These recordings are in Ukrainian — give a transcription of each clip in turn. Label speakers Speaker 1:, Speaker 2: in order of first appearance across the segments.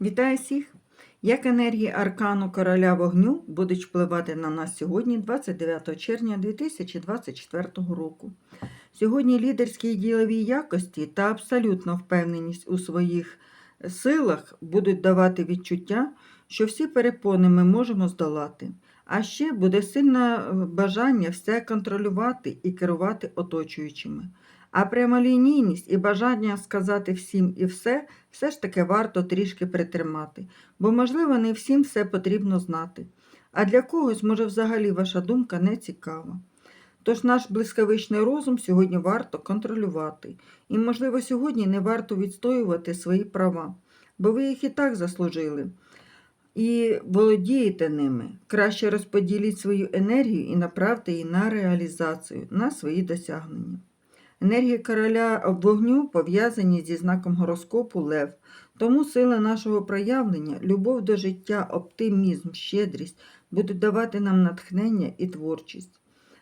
Speaker 1: Вітаю всіх! Як енергії аркану короля вогню будуть впливати на нас сьогодні, 29 червня 2024 року. Сьогодні лідерські ділові якості та абсолютна впевненість у своїх силах будуть давати відчуття, що всі перепони ми можемо здолати. А ще буде сильне е, бажання все контролювати і керувати оточуючими. А прямолінійність і бажання сказати всім і все все ж таки варто трішки притримати, бо, можливо, не всім все потрібно знати. А для когось, може, взагалі ваша думка не цікава. Тож наш блискавичний розум сьогодні варто контролювати, і, можливо, сьогодні не варто відстоювати свої права, бо ви їх і так заслужили. І володієте ними. Краще розподіліть свою енергію і направте її на реалізацію, на свої досягнення. Енергії короля вогню пов'язані зі знаком гороскопу Лев, тому сила нашого проявлення, любов до життя, оптимізм, щедрість будуть давати нам натхнення і творчість.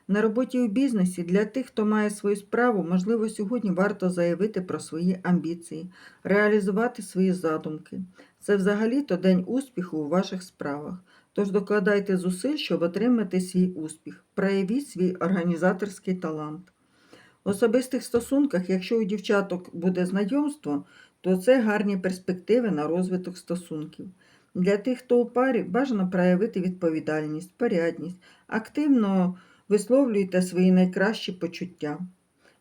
Speaker 1: На роботі у бізнесі для тих, хто має свою справу, можливо, сьогодні варто заявити про свої амбіції, реалізувати свої задумки. Це взагалі-то день успіху у ваших справах. Тож докладайте зусиль, щоб отримати свій успіх, проявіть свій організаторський талант. В особистих стосунках, якщо у дівчаток буде знайомство, то це гарні перспективи на розвиток стосунків. Для тих, хто у парі, бажано проявити відповідальність, порядність, активно висловлюйте свої найкращі почуття.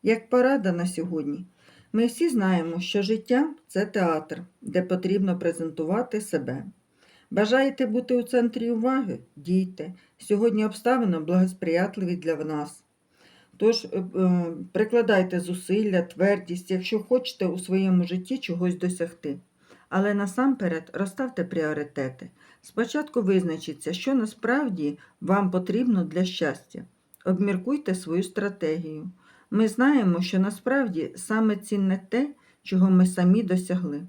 Speaker 1: Як порада на сьогодні, ми всі знаємо, що життя це театр, де потрібно презентувати себе. Бажаєте бути у центрі уваги? Дійте. Сьогодні обставини благосприятливі для нас. Тож е, е, прикладайте зусилля, твердість, якщо хочете у своєму житті чогось досягти. Але насамперед розставте пріоритети. Спочатку визначіться, що насправді вам потрібно для щастя. Обміркуйте свою стратегію. Ми знаємо, що насправді саме цінне те, чого ми самі досягли.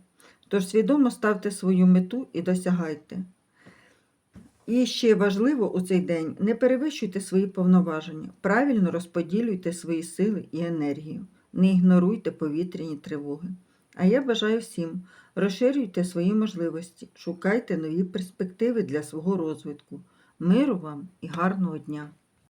Speaker 1: Тож свідомо ставте свою мету і досягайте. І ще важливо у цей день не перевищуйте свої повноваження, правильно розподілюйте свої сили і енергію, не ігноруйте повітряні тривоги. А я бажаю всім розширюйте свої можливості, шукайте нові перспективи для свого розвитку. Миру вам і гарного дня!